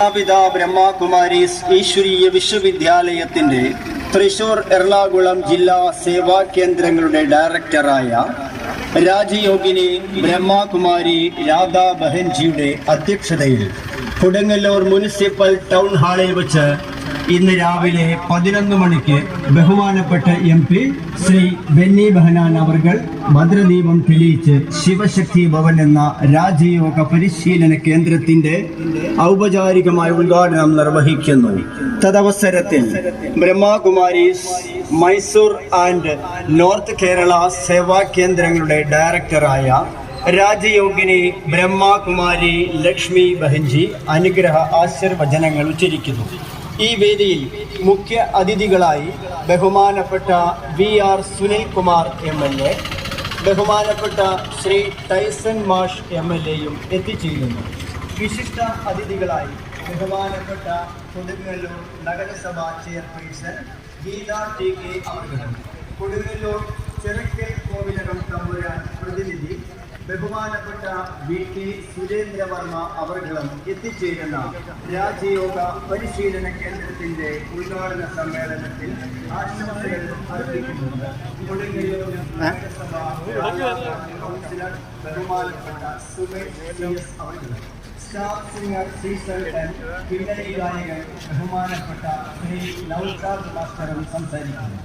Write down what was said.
മാതാപിത ബ്രഹ്മകുമാരീസ് ഈശ്വരീയ വിശ്വവിദ്യാലയത്തിന്റെ തൃശൂർ എറണാകുളം ജില്ലാ സേവാ കേന്ദ്രങ്ങളുടെ ഡയറക്ടറായ രാജയോഗിനി ബ്രഹ്മകുമാരി രാധാ ബഹൻജിയുടെ അധ്യക്ഷതയിൽ കൊടുങ്ങല്ലൂർ മുനിസിപ്പൽ ടൗൺ ഹാളിൽ വെച്ച് ഇന്ന് രാവിലെ പതിനൊന്ന് മണിക്ക് ബഹുമാനപ്പെട്ട എം പി ശ്രീ ബെന്നി ബെഹനാൻ അവർകൾ ഭദ്രദീപം തെളിയിച്ച് ശിവശക്തി ഭവൻ എന്ന രാജയോഗ പരിശീലന കേന്ദ്രത്തിന്റെ ഔപചാരികമായ ഉദ്ഘാടനം നിർവഹിക്കുന്നു. തദവസരത്തിൽ ബ്രഹ്മകുമാരീസ് മൈസൂർ ആൻഡ് നോർത്ത് കേരള സേവാ കേന്ദ്രങ്ങളുടെ ഡയറക്ടറായ രാജയോഗിനി ബ്രഹ്മകുമാരി ലക്ഷ്മി ബഹൻജി അനുഗ്രഹ ആശീർവചനങ്ങൾ ഉച്ചരിക്കുന്നു. ഈ വേദിയിൽ മുഖ്യ അതിഥികളായി ബഹുമാനപ്പെട്ട V R Sunil Kumar M L A ബഹുമാനപ്പെട്ട ശ്രീ ടൈസൺ മാഷ് എം എൽ എയും എത്തിച്ചേരുന്നു. വിശിഷ്ട അതിഥികളായി ബഹുമാനപ്പെട്ട കൊടുങ്ങല്ലൂർ നഗരസഭാ ചെയർപേഴ്സൺ ഗീത ടി കെ അവർ കൊടുങ്ങല്ലൂർ ചെറുക്കൽ കോവിലകം തമ്പുരാൻ ബഹുമാനപ്പെട്ട വി ടി സുരേന്ദ്രവർമ്മ അവർകളും എത്തിച്ചേരുന്ന രാജ്യയോഗ പരിശീലന കേന്ദ്രത്തിന്റെ ഉദ്ഘാടന സമ്മേളനത്തിൽ ആശംസകൾ കൗൺസിലർ ബഹുമാനപ്പെട്ട സുമേഷ് സ്റ്റാഫ് സിംഗർ ശ്രീസൽട്ടൻ ബഹുമാനപ്പെട്ട ശ്രീ നൌഷാദ് മാസ്റ്ററും സംസാരിക്കുന്നു.